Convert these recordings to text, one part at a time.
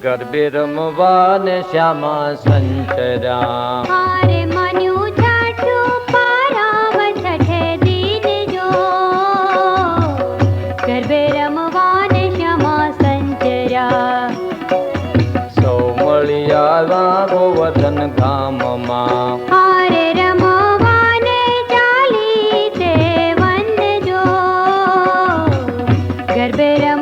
ગરબે રમવાન શ્યામા સંચરા હારે મન્યું છાઠું પારાવ છઠે દીન જો. ગરબે રમવાને શ્યામા સંચર્યા સૌ મળી આવ્યા ગોવર્ધન ગામમાં. હારે રમવાને ચાલી તે વંદજો. ગરબે રમવાને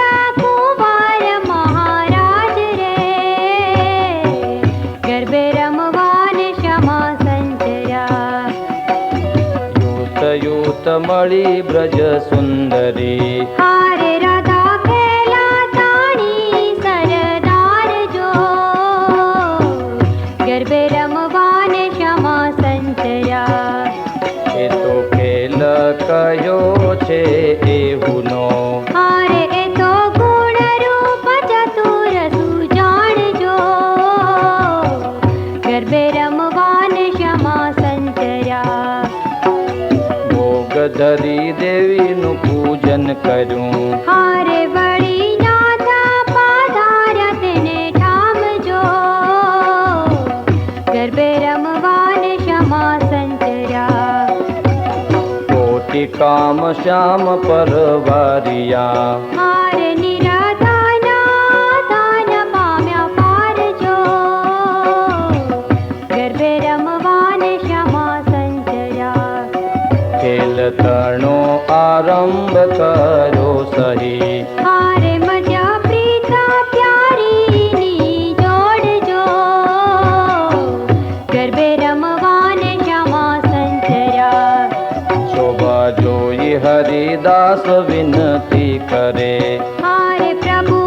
યુત મળી બ્રજ સુંદરી. હારે રાધા ખેલા તાણી સરદાર જો. ગરબે રમવાને શ્યામા સંચર્યા એ તો ખેલ કયો છે એવુંનો હારે એ તો ગુણ રૂપ ચતુર સુજાણજો. ગરબે ધરી દેવીનું પૂજન કર્યું. હારે વળી નાથા પાધાર્યા તેને ઠામજો. ગરબે રમવાને શ્યામા સંચર્યા. કોટી કામ શ્યામ પરવારિયા. હારે તણો આરંભ કરો સહી હારે મજા પ્રીતા પ્યારીની જોડજો ગરબે રમવાને શ્યામા સંચર્યા શોભા જોઈ હરિદાસ વિનતી કરે હારે પ્રભુ